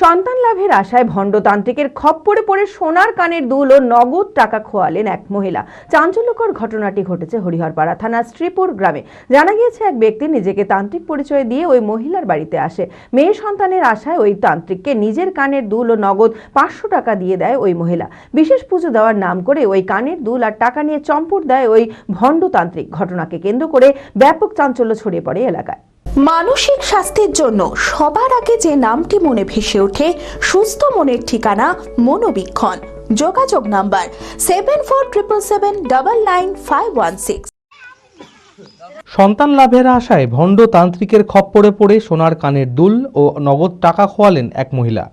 সন্তান লাভের আশায় ভণ্ডতান্ত্রিকের খপ্পরে পড়ে সোনার কানের দুল ও নগদ টাকা খোয়ালেন এক মহিলা। চাঞ্চল্যকর ঘটনাটি ঘটেছে হরিহরপাড়া থানার শ্রীপুর গ্রামে। জানা গিয়েছে, এক ব্যক্তি নিজেকে তান্ত্রিক পরিচয় দিয়ে ওই মহিলার বাড়িতে আসে। মেয়ে সন্তানের আশায় ওই তান্ত্রিককে নিজের কানের দুল ও নগদ পাঁচশো টাকা দিয়ে দেয় ওই মহিলা। বিশেষ পুজো দেওয়ার নাম করে ওই কানের দুল আর টাকা নিয়ে চম্পট দেয় ওই ভণ্ডতান্ত্রিক। ঘটনাকে কেন্দ্র করে ব্যাপক চাঞ্চল্য ছড়িয়ে পড়ে এলাকায়। মানসিক স্বাস্থ্যের জন্য সবার আগে যে নামটি মনে ভেসে ওঠে, সুস্থ মনের ঠিকানা মনোবীক্ষণ। যোগাযোগ number seven four triple seven double nine five one six সন্তান লাভের আশায় ভণ্ড তান্ত্রিকের খপ্পরে পড়ে সোনার কানের দুল ও নগদ টাকা খোয়ালেন এক মহিলা।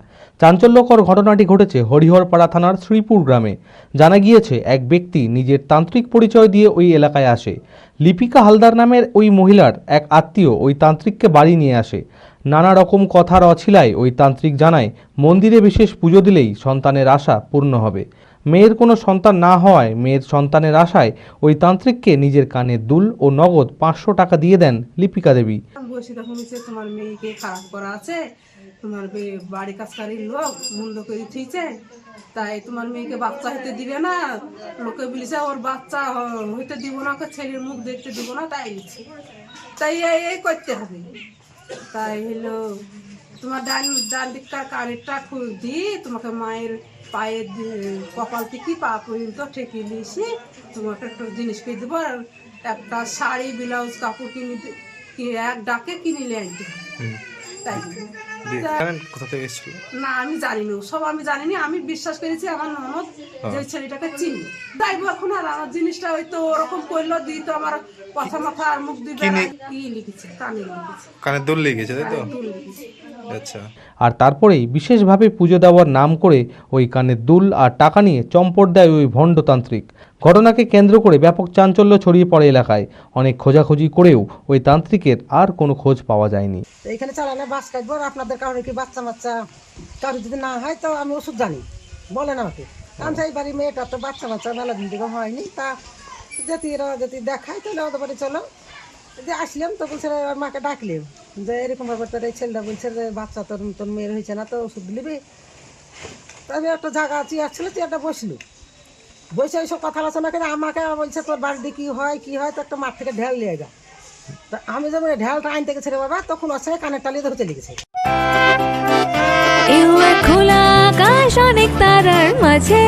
চাঞ্চল্যকর ঘটনাটি ঘটেছে হরিহরপাড়া থানার শ্রীপুর গ্রামে। জানা গিয়েছে, এক ব্যক্তি নিজের তান্ত্রিক পরিচয় দিয়ে ওই এলাকায় আসে। লিপিকা হালদার নামের ওই মহিলার এক আত্মীয় ওই তান্ত্রিককে বাড়ি নিয়ে আসে। নানা রকম কথার অছিলায় ওই তান্ত্রিক জানায়, মন্দিরে বিশেষ পুজো দিলেই সন্তানের আশা পূর্ণ হবে। মেয়ের কোনো সন্তান না হওয়ায় মেয়ের সন্তানের আশায় ওই তান্ত্রিককে নিজের কানে দুল ও নগদ পাঁচশো টাকা দিয়ে দেন লিপিকা দেবী। তোমার মেয়েকে খারাপ করা আছে, তোমার বাড়ি লোক মন্দ করে তাই তোমার মেয়েকে বাচ্চা হইতে দিবে না। লোকে বলেছে, ওর বাচ্চা হইতে দিব না, ওকে ছেলের মুখ দেখতে দিব না, তাই তাই এই করতে হবে। তাই হলো তোমার ডান ডান দিককার কানেরটা খুল দি, তোমাকে মায়ের পায়ের কপাল থেকে পা পর্যন্ত ঠেকে দিয়েছি। তোমাকে একটা জিনিস কিনে দেবো, আর একটা শাড়ি, ব্লাউজ, কাপড় কিনে এক ডাকে কিনে নিয়ে হবে। তাই। কোথা থেকে এসেছিল? না আমি জানি না সব আমি জানি না আমি বিশ্বাস করেছি আমার ননদ যে ছেলেটাকে চিনি। তাই এখন আর আমার জিনিসটা ওই তো ওরকম করল দিই তো আমার কথা মাথা আর মুখ দিবে কি লিখেছে কানে লিখেছে। কানে দোল লেগেছে তাই তো? দুল লিখেছে। আর তারপরেই বিশেষভাবে পুজো দেওয়ার নাম করে ওই কানের দুল আর টাকা নিয়ে চম্পট দেয় ওই ভণ্ডতান্ত্রিক। ঘটনাকে কেন্দ্র করে ব্যাপক চাঞ্চল্য ছড়িয়ে পড়ে এলাকায়। অনেক খোঁজাখুঁজি করেও ওই তান্ত্রিকের আর কোনো খোঁজ পাওয়া যায়নি। এখানে চালানে বাস কাটবো আপনাদের কারণে কি বাচ্চা বাচ্চা কারও যদি না হয় তো আমি ওষুধ জানি। বলেন আমাকে। আমি চাই বাড়ি মেয়েটা তো বাচ্চা বাচ্চা মেলা দিন থেকে হয়নি তা যদি এরা যদি দেখায় তাহলে ওদের বাড়ি চলো। যে আসলাম তো বলছে ওর মাকে ডাকলেও। যে এরকম ব্যাপার, তোর এই ছেলেটা বলছে যে, বাচ্চা তোর তোর মেয়ের হয়েছে না, তো ওষুধ নিবি তা একটা জায়গা চেয়ার ছিল, চেয়ারটা বসল। বসে এইসব কথা আলোচনা করে আমাকে বলছে, তোর বাড়িতে কি হয় কি হয়, তো একটা মাঠ থেকে ঢেল নিয়ে যা। তা আমি যখন ঢেলটা আনতে গেছি রে বাবা, তখন আছে কানের তালিয়ে ধরে চলে গেছে। খোলা আকাশ অনেক তারার মাঝে।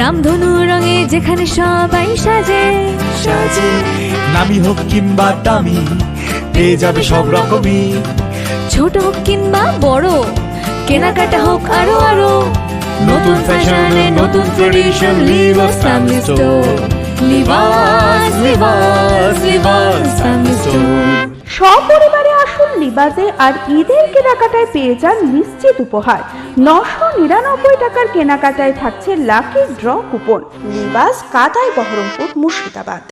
রামধনু রঙে যেখানে সবাই সাজে। সাজে। নামি হোক কিংবা দামি পেয়ে যাবে সব রকমই। ছোট হোক কিংবা বড় কেনাকাটা হোক আরও আরও। নতুন ফ্যাশনে নতুন tradition Libas family store Libas Libas Libas family store সপরিবারে আসুন লিবাজে আর ঈদের কেনাকাটায় পেয়ে যান নিশ্চিত উপহার। নশো নিরানব্বই টাকার কেনাকাটায় থাকছে লাকি ড্র কুপন লিবাস কাতায় বহরমপুর মুর্শিদাবাদ।